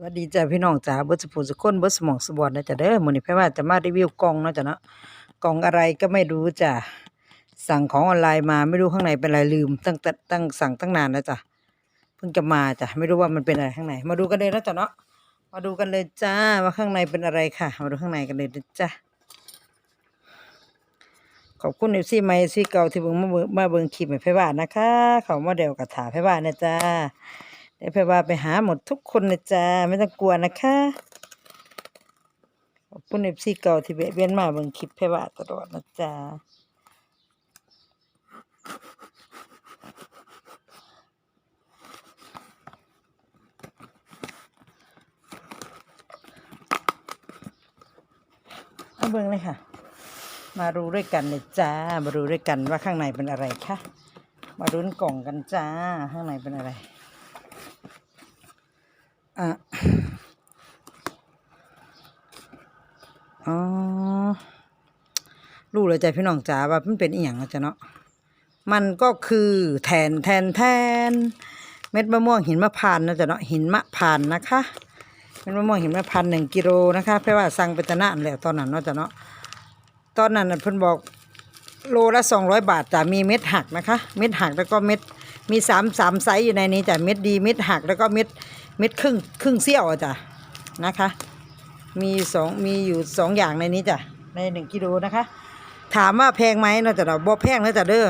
สวัสดีจ้าพี่น้องจ๋าเบิดสปูสุคนเบิดสมองสบอนนะจ๊ะเด้อมือนี้พี่ว่าจะมารีวิวกล่องเนาะจ้ะเนาะกล่องอะไรก็ไม่รู้จ้ะสั่งของออนไลน์มาไม่รู้ข้างในเป็นอะไรลืม ตั้งแต่ตั้งสั่งตั้งนานแล้วจ้ะเพิ่งจะมาจ้ะไม่รู้ว่ามันเป็นอะไรข้างใน มาดูกันเลยนะจ๊ะเนาะมาดูกันเลยจ้าว่าข้างในเป็นอะไรค่ะ มาดูข้างในกันเลยจ้ะขอบคุณเอฟซีไมซีเก่าที่เบิ่งมาเบิ่งมาเบิ่งคลิปให้พี่ว่านะคะ เขามาเดวกับถาพี่ว่านะจ้า เดี๋ยวไปว่าไปหาหมดทุกคนนะจ๊ะไม่ต้องกลัวนะคะขอบคุณเอฟซีเก่าที่เบะเวียนมาเบิ่งคลิปเพว่าตลอดนะจ๊ะมาเบิ่งเลยค่ะ มาดูด้วยกันเลยจ้า มาดูด้วยกันว่าข้างในเป็นอะไรคะ มาดูกล่องกันจ้า ข้างในเป็นอะไร อะอ๋อรู้เลยจ้ะพี่น้องจ๋าว่ามันเป็นอีหยังนะจ๊ะเนาะมันก็คือแทนแทนแทน เม็ดมะม่วงหินมะพานนะจ๊ะเนาะหินมะพานนะคะเม็ดมะม่วงหินมะพานหนึ่งกิโลนะคะเพราะว่าสั่งไปตะนานแล้วตอนนั้นเนาะจ๊ะเนาะตอนนั้นน่ะเพิ่นบอกโลละสองร้อยบาทจ้ะมีเม็ดหักนะคะ เม็ดหักแล้วก็เม็ดมีสามสามไซส์อยู่ในนี้จ้ะเม็ดดีเม็ดหักแล้วก็เม็ด เม็ดครึ่งครึ่งเสี้ยวอะจ้ะนะคะ มีสองมีอยู่สองอย่างในนี้จ้ะในหนึ่งกิโลนะคะ ถามว่าแพงไหมเนาะจ้ะเราบ่แพงนะจ้ะเด้อ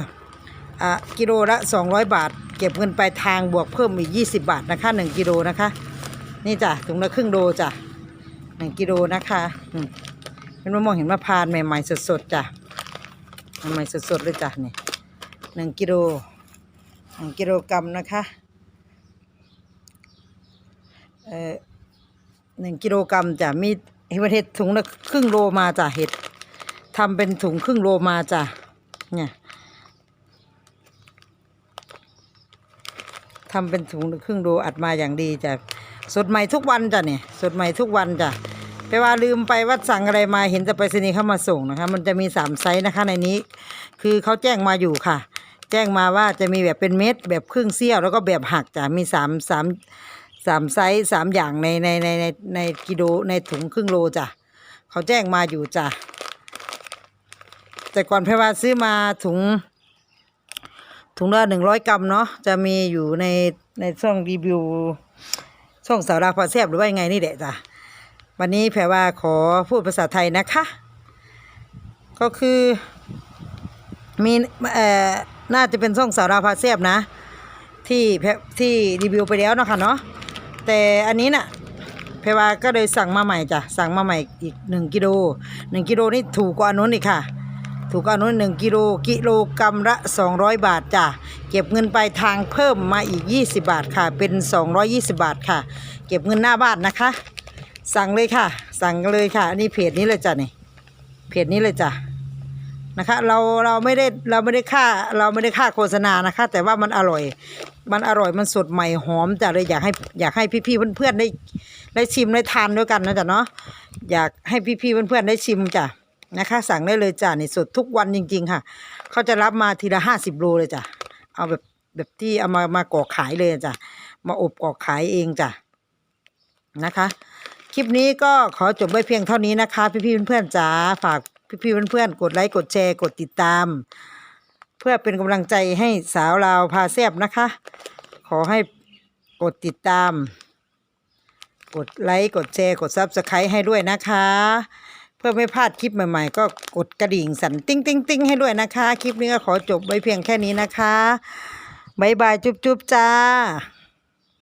อะกิโลละสองร้อยบาท เก็บเงินไปทางบวกเพิ่มอีกยี่สิบบาทนะคะหนึ่งกิโลนะคะ นี่จ้ะถุงละครึ่งโลจ้ะหนึ่งกิโลนะคะอืมเป็นมะม่วงเห็นมะพร้านใหม่ๆสดๆจ้ะใหม่ๆสดๆเลยจ้ะนี่หนึ่งกิโลหนึ่งกิโลกรัมนะคะ เออหนึ่งกิโลกรัมจ้ะมีเห็ดเห็ดถุงละครึ่งโลมาจ้ะเห็ดทำเป็นถุงครึ่งโลมาจ้ะเนี่ยทำเป็นถุงครึ่งโลอัดมาอย่างดีจ้ะสดใหม่ทุกวันจ้ะเนี่ยสดใหม่ทุกวันจ้ะแต่ว่าลืมไปว่าสั่งอะไรมาเห็นแต่ไปรษณีเข้ามาส่งนะคะ มันจะมีสามไซส์นะคะในนี้ คือเขาแจ้งมาอยู่ค่ะ แจ้งมาว่าจะมีแบบเป็นเม็ดแบบครึ่งเสี้ยวแล้วก็แบบหักจ้ะมีสามสาม สามไซส์สามอย่างในในในในในกิโลในถุงครึ่งโลจ้ะเขาแจ้งมาอยู่จ้ะแต่ก่อนเพรว่าซื้อมาถุง ถุงละหนึ่งร้อยกรัมเนาะจะมีอยู่ในในช่องรีวิวช่องสาวราพาแซบหรือว่ายังไงนี่แหละจ้ะวันนี้แพรว่าขอพูดภาษาไทยนะคะ ก็คือมีเอ่อน่าจะเป็นช่องสาราพาเซียบนะ ที่แพรที่รีวิวไปแล้วนะคะเนาะ แต่อันนี้น่ะแพรว่าก็เลยสั่งมาใหม่จ้ะสั่งมาใหม่อีกหนึ่งกิโลหนึ่งกิโลนี่ถูกกว่าอันนู้นอีกค่ะ ถูกกว่าอันนู้นหนึ่งกิโลกิโลกรัมละสองร้อยบาทจ้ะเก็บเงินไปทางเพิ่มมาอีกยี่สิบาทค่ะ เป็นสองร้อยยี่สิบาทค่ะ เก็บเงินหน้าบ้านนะคะ สั่งเลยค่ะ สั่งเลยค่ะ อันนี้เพจนี้เลยจ้ะนี่เพจนี้เลยจ้ะ นะคะ เราเราไม่ได้เราไม่ได้ค่าเราไม่ได้ค่าโฆษณานะคะ แต่ว่ามันอร่อย มันอร่อยมันสดใหม่หอมจ้ะเลยอยากให้อยากให้พี่ๆเพื่อนๆได้ได้ชิมได้ทานด้วยกันนะจ๊ะเนาะอยากให้พี่ๆเพื่อนๆได้ชิมจ้ะนะคะ สั่งได้เลยจ้ะนี่สดทุกวันจริง ๆ ค่ะเขาจะรับมาทีละห้าสิบโลเลยจ้ะเอาแบบแบบที่เอามามากรอกขายเลยจ้ะมาอบกรอกขายเองจ้ะนะคะ คลิปนี้ก็ขอจบไว้เพียงเท่านี้นะคะ พี่ๆเพื่อนๆจ๋าฝาก พี่ๆเพื่อนๆกดไลค์กดแชร์กดติดตาม เพื่อเป็นกำลังใจให้สาวลาวพาแซบนะคะ ขอให้กดติดตาม กดไลค์กดแชร์กดซับสไครต์ให้ด้วยนะคะ เพื่อไม่พลาดคลิปใหม่ๆ ก็กดกระดิ่งสั่นติ้งติ้งติ้งให้ด้วยนะคะ คลิปนี้ก็ขอจบไว้เพียงแค่นี้นะคะบ๊ายบายจุ๊บๆจ้า